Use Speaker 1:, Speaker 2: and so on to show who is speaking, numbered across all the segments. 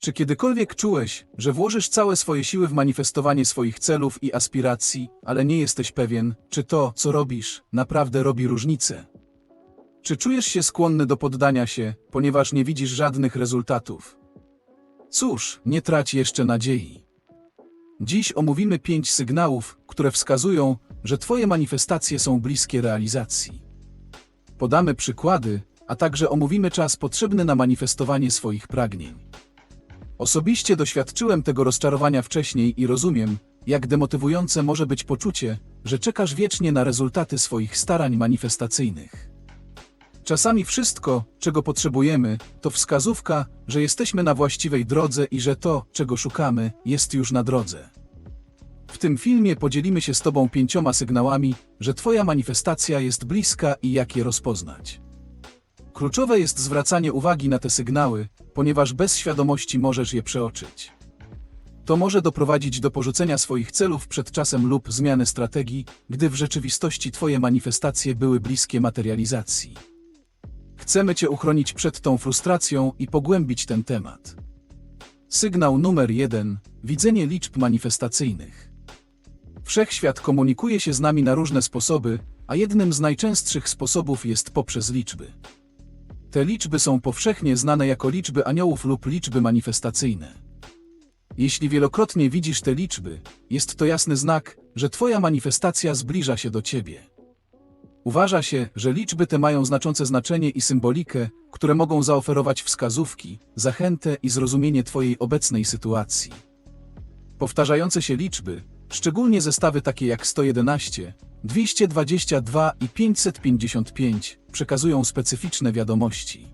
Speaker 1: Czy kiedykolwiek czułeś, że włożysz całe swoje siły w manifestowanie swoich celów i aspiracji, ale nie jesteś pewien, czy to, co robisz, naprawdę robi różnicę? Czy czujesz się skłonny do poddania się, ponieważ nie widzisz żadnych rezultatów? Cóż, nie trać jeszcze nadziei. Dziś omówimy pięć sygnałów, które wskazują, że Twoje manifestacje są bliskie realizacji. Podamy przykłady, a także omówimy czas potrzebny na manifestowanie swoich pragnień. Osobiście doświadczyłem tego rozczarowania wcześniej i rozumiem, jak demotywujące może być poczucie, że czekasz wiecznie na rezultaty swoich starań manifestacyjnych. Czasami wszystko, czego potrzebujemy, to wskazówka, że jesteśmy na właściwej drodze i że to, czego szukamy, jest już na drodze. W tym filmie podzielimy się z Tobą pięcioma sygnałami, że Twoja manifestacja jest bliska i jak je rozpoznać. Kluczowe jest zwracanie uwagi na te sygnały, ponieważ bez świadomości możesz je przeoczyć. To może doprowadzić do porzucenia swoich celów przed czasem lub zmiany strategii, gdy w rzeczywistości Twoje manifestacje były bliskie materializacji. Chcemy Cię uchronić przed tą frustracją i pogłębić ten temat. Sygnał numer jeden: widzenie liczb manifestacyjnych. Wszechświat komunikuje się z nami na różne sposoby, a jednym z najczęstszych sposobów jest poprzez liczby. Te liczby są powszechnie znane jako liczby aniołów lub liczby manifestacyjne. Jeśli wielokrotnie widzisz te liczby, jest to jasny znak, że Twoja manifestacja zbliża się do Ciebie. Uważa się, że liczby te mają znaczące znaczenie i symbolikę, które mogą zaoferować wskazówki, zachętę i zrozumienie Twojej obecnej sytuacji. Powtarzające się liczby, szczególnie zestawy takie jak 111, 222 i 555, przekazują specyficzne wiadomości.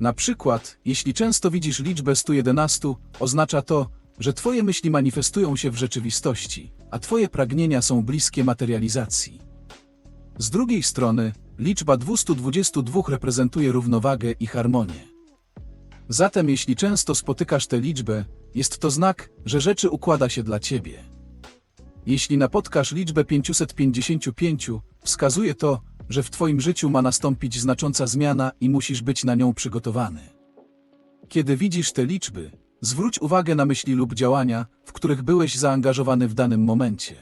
Speaker 1: Na przykład, jeśli często widzisz liczbę 111, oznacza to, że Twoje myśli manifestują się w rzeczywistości, a Twoje pragnienia są bliskie materializacji. Z drugiej strony, liczba 222 reprezentuje równowagę i harmonię. Zatem jeśli często spotykasz tę liczbę, jest to znak, że rzeczy układa się dla Ciebie. Jeśli napotkasz liczbę 555, wskazuje to, że w Twoim życiu ma nastąpić znacząca zmiana i musisz być na nią przygotowany. Kiedy widzisz te liczby, zwróć uwagę na myśli lub działania, w których byłeś zaangażowany w danym momencie.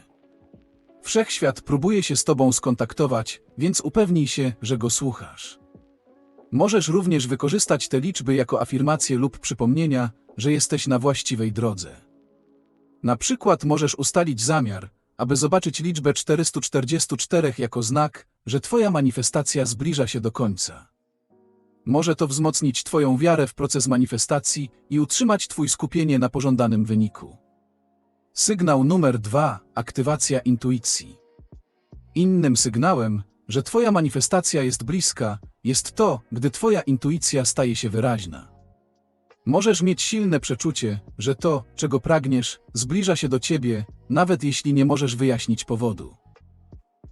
Speaker 1: Wszechświat próbuje się z Tobą skontaktować, więc upewnij się, że go słuchasz. Możesz również wykorzystać te liczby jako afirmacje lub przypomnienia, że jesteś na właściwej drodze. Na przykład możesz ustalić zamiar, aby zobaczyć liczbę 444 jako znak, że Twoja manifestacja zbliża się do końca. Może to wzmocnić Twoją wiarę w proces manifestacji i utrzymać Twój skupienie na pożądanym wyniku. Sygnał numer dwa: aktywacja intuicji. Innym sygnałem, że Twoja manifestacja jest bliska, jest to, gdy Twoja intuicja staje się wyraźna. Możesz mieć silne przeczucie, że to, czego pragniesz, zbliża się do Ciebie, nawet jeśli nie możesz wyjaśnić powodu.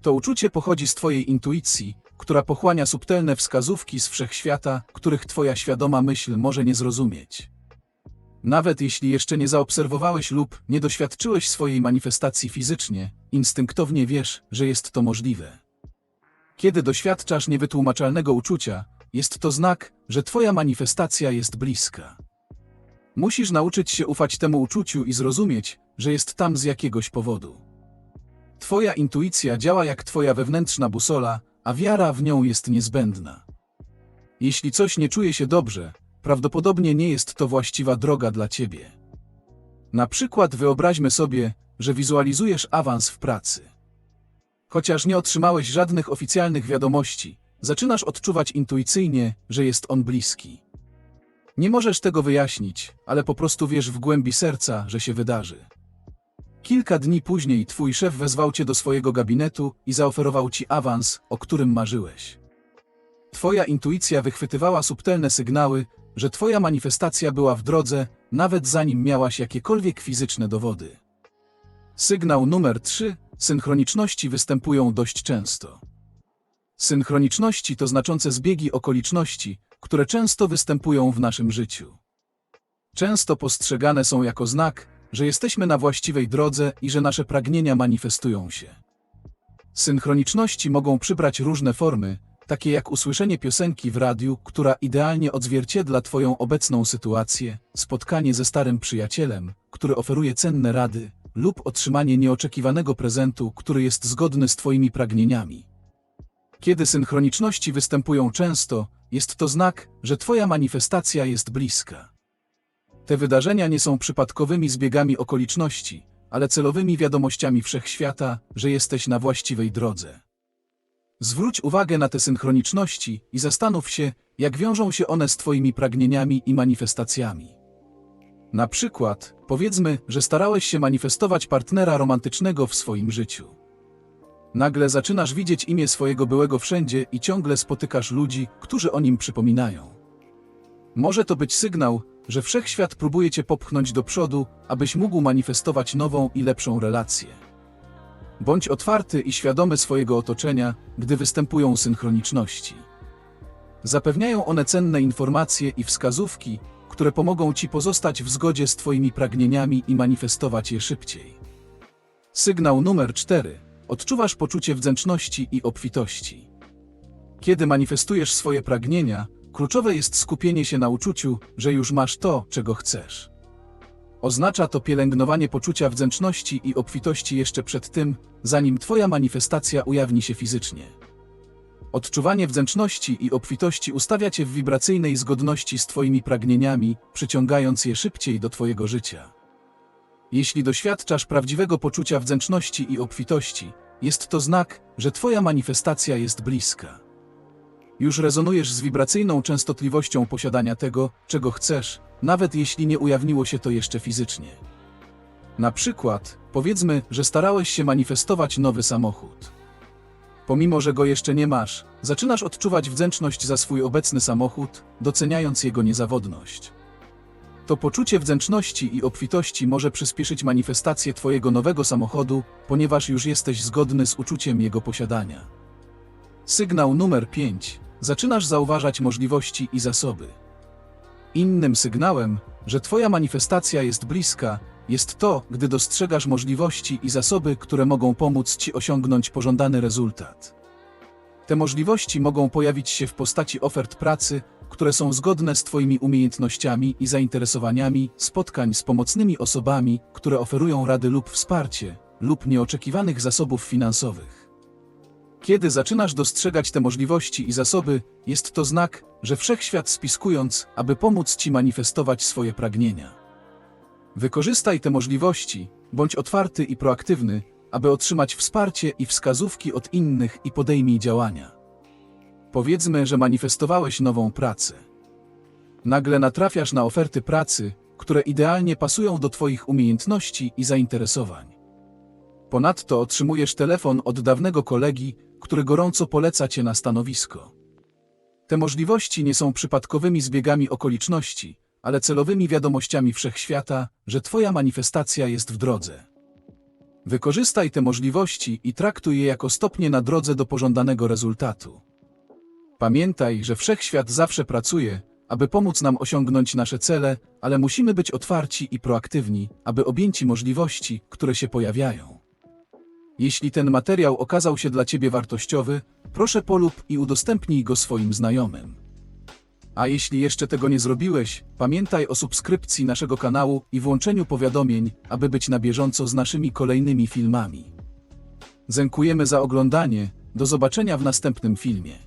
Speaker 1: To uczucie pochodzi z Twojej intuicji, która pochłania subtelne wskazówki z wszechświata, których Twoja świadoma myśl może nie zrozumieć. Nawet jeśli jeszcze nie zaobserwowałeś lub nie doświadczyłeś swojej manifestacji fizycznie, instynktownie wiesz, że jest to możliwe. Kiedy doświadczasz niewytłumaczalnego uczucia, jest to znak, że Twoja manifestacja jest bliska. Musisz nauczyć się ufać temu uczuciu i zrozumieć, że jest tam z jakiegoś powodu. Twoja intuicja działa jak Twoja wewnętrzna busola, a wiara w nią jest niezbędna. Jeśli coś nie czuje się dobrze, prawdopodobnie nie jest to właściwa droga dla Ciebie. Na przykład wyobraźmy sobie, że wizualizujesz awans w pracy. Chociaż nie otrzymałeś żadnych oficjalnych wiadomości, zaczynasz odczuwać intuicyjnie, że jest on bliski. Nie możesz tego wyjaśnić, ale po prostu wiesz w głębi serca, że się wydarzy. Kilka dni później twój szef wezwał cię do swojego gabinetu i zaoferował ci awans, o którym marzyłeś. Twoja intuicja wychwytywała subtelne sygnały, że twoja manifestacja była w drodze, nawet zanim miałaś jakiekolwiek fizyczne dowody. Sygnał numer 3. Synchroniczności występują dość często. Synchroniczności to znaczące zbiegi okoliczności, które często występują w naszym życiu. Często postrzegane są jako znak, że jesteśmy na właściwej drodze i że nasze pragnienia manifestują się. Synchroniczności mogą przybrać różne formy, takie jak usłyszenie piosenki w radiu, która idealnie odzwierciedla Twoją obecną sytuację, spotkanie ze starym przyjacielem, który oferuje cenne rady, lub otrzymanie nieoczekiwanego prezentu, który jest zgodny z Twoimi pragnieniami. Kiedy synchroniczności występują często, jest to znak, że Twoja manifestacja jest bliska. Te wydarzenia nie są przypadkowymi zbiegami okoliczności, ale celowymi wiadomościami wszechświata, że jesteś na właściwej drodze. Zwróć uwagę na te synchroniczności i zastanów się, jak wiążą się one z Twoimi pragnieniami i manifestacjami. Na przykład, powiedzmy, że starałeś się manifestować partnera romantycznego w swoim życiu. Nagle zaczynasz widzieć imię swojego byłego wszędzie i ciągle spotykasz ludzi, którzy o nim przypominają. Może to być sygnał, że wszechświat próbuje cię popchnąć do przodu, abyś mógł manifestować nową i lepszą relację. Bądź otwarty i świadomy swojego otoczenia, gdy występują synchroniczności. Zapewniają one cenne informacje i wskazówki, które pomogą ci pozostać w zgodzie z Twoimi pragnieniami i manifestować je szybciej. Sygnał numer 4. Odczuwasz poczucie wdzięczności i obfitości. Kiedy manifestujesz swoje pragnienia, kluczowe jest skupienie się na uczuciu, że już masz to, czego chcesz. Oznacza to pielęgnowanie poczucia wdzięczności i obfitości jeszcze przed tym, zanim Twoja manifestacja ujawni się fizycznie. Odczuwanie wdzięczności i obfitości ustawia Cię w wibracyjnej zgodności z Twoimi pragnieniami, przyciągając je szybciej do Twojego życia. Jeśli doświadczasz prawdziwego poczucia wdzięczności i obfitości, jest to znak, że Twoja manifestacja jest bliska. Już rezonujesz z wibracyjną częstotliwością posiadania tego, czego chcesz, nawet jeśli nie ujawniło się to jeszcze fizycznie. Na przykład, powiedzmy, że starałeś się manifestować nowy samochód. Pomimo, że go jeszcze nie masz, zaczynasz odczuwać wdzięczność za swój obecny samochód, doceniając jego niezawodność. To poczucie wdzięczności i obfitości może przyspieszyć manifestację Twojego nowego samochodu, ponieważ już jesteś zgodny z uczuciem jego posiadania. Sygnał numer 5. Zaczynasz zauważać możliwości i zasoby. Innym sygnałem, że Twoja manifestacja jest bliska, jest to, gdy dostrzegasz możliwości i zasoby, które mogą pomóc Ci osiągnąć pożądany rezultat. Te możliwości mogą pojawić się w postaci ofert pracy, które są zgodne z Twoimi umiejętnościami i zainteresowaniami, spotkań z pomocnymi osobami, które oferują rady lub wsparcie, lub nieoczekiwanych zasobów finansowych. Kiedy zaczynasz dostrzegać te możliwości i zasoby, jest to znak, że wszechświat spiskując, aby pomóc Ci manifestować swoje pragnienia. Wykorzystaj te możliwości, bądź otwarty i proaktywny, aby otrzymać wsparcie i wskazówki od innych i podejmij działania. Powiedzmy, że manifestowałeś nową pracę. Nagle natrafiasz na oferty pracy, które idealnie pasują do Twoich umiejętności i zainteresowań. Ponadto otrzymujesz telefon od dawnego kolegi, który gorąco poleca Cię na stanowisko. Te możliwości nie są przypadkowymi zbiegami okoliczności, ale celowymi wiadomościami wszechświata, że Twoja manifestacja jest w drodze. Wykorzystaj te możliwości i traktuj je jako stopnie na drodze do pożądanego rezultatu. Pamiętaj, że wszechświat zawsze pracuje, aby pomóc nam osiągnąć nasze cele, ale musimy być otwarci i proaktywni, aby objęci możliwości, które się pojawiają. Jeśli ten materiał okazał się dla Ciebie wartościowy, proszę polub i udostępnij go swoim znajomym. A jeśli jeszcze tego nie zrobiłeś, pamiętaj o subskrypcji naszego kanału i włączeniu powiadomień, aby być na bieżąco z naszymi kolejnymi filmami. Dziękujemy za oglądanie, do zobaczenia w następnym filmie.